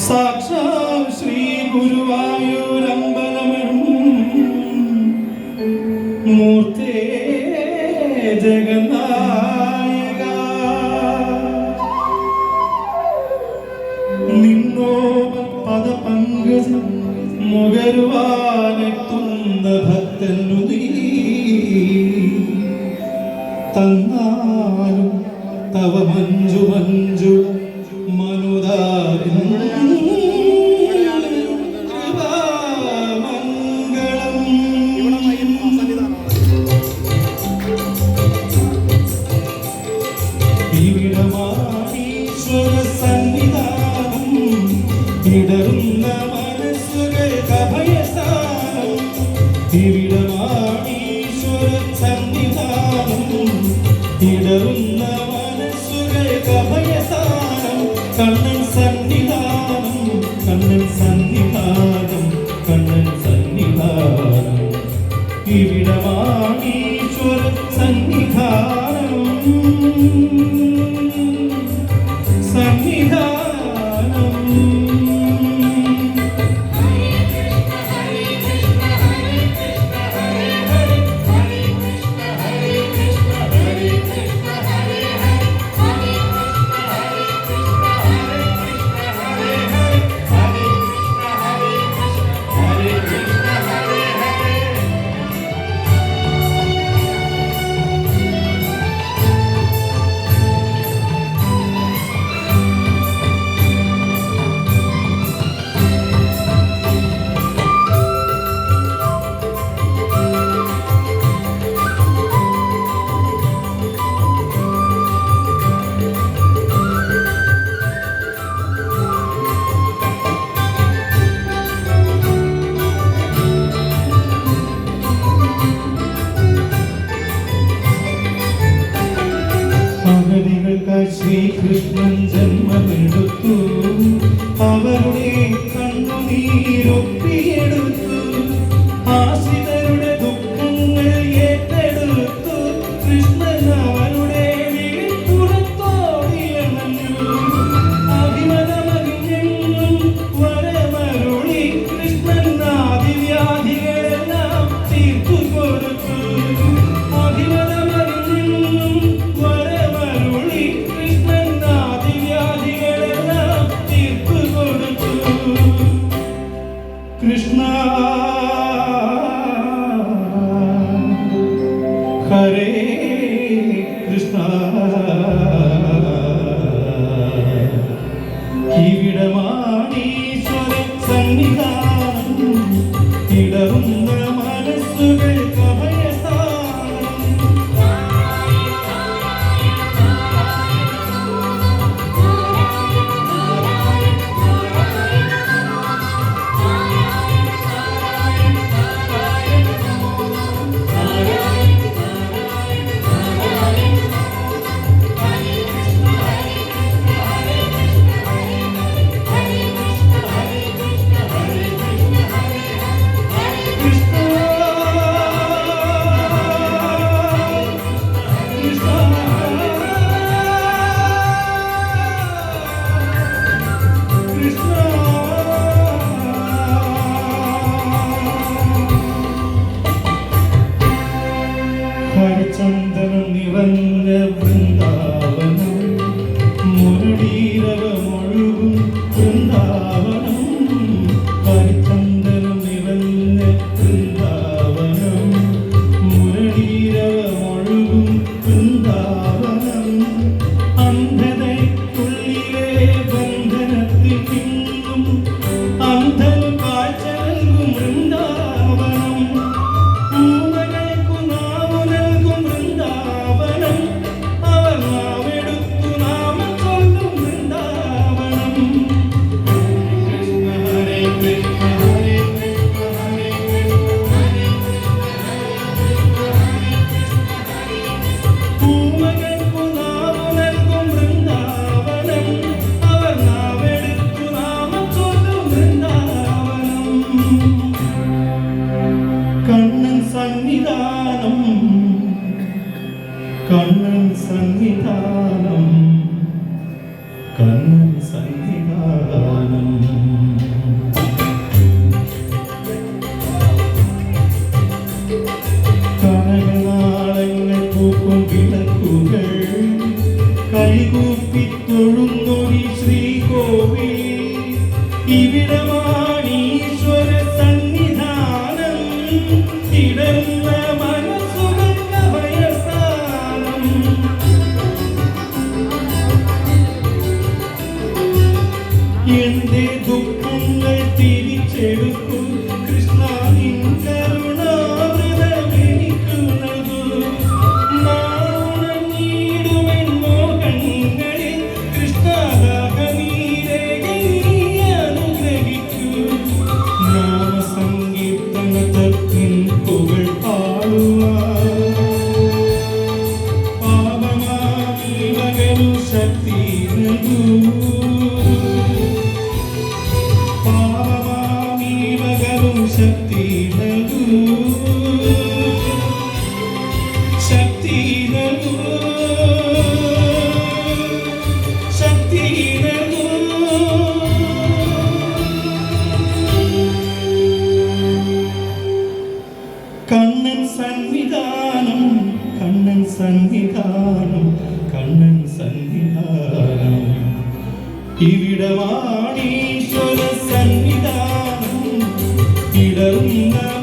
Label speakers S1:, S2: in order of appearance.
S1: സാക്ഷാൽ ശ്രീ ഗുരുവായൂരമ്പലമിടും മൂർത്തേ ജഗന്നായക. നിന്നോ പദപങ്കജം മുകരുവാനെത്തുന്ന ഭക്തനു നീ തന്നാലും തവ മഞ്ജു മഞ്ജു ഈശ്വര സന്നിധാനം ഇടറുന്ന മനസ്സുകൾ കഭയസാനം കണ്ണൻ ശ്രീകൃഷ്ണൻ ജന്മമെടുത്തു. അവരുടെ कृष्ण ചന്ദനം നിവന്ന கண்ணன் சன் ശക്തി നൽകൂ ശക്തി നൽകൂ ശക്തി നൽകൂ കണ്ണൻ സന്നിധാനം കണ്ണൻ സന്നിധാനം. കണ്ണൻ സന്നിധാനം. ഇവിടമാണീശ്വര സന്നിധാനം ഇടറുന്ന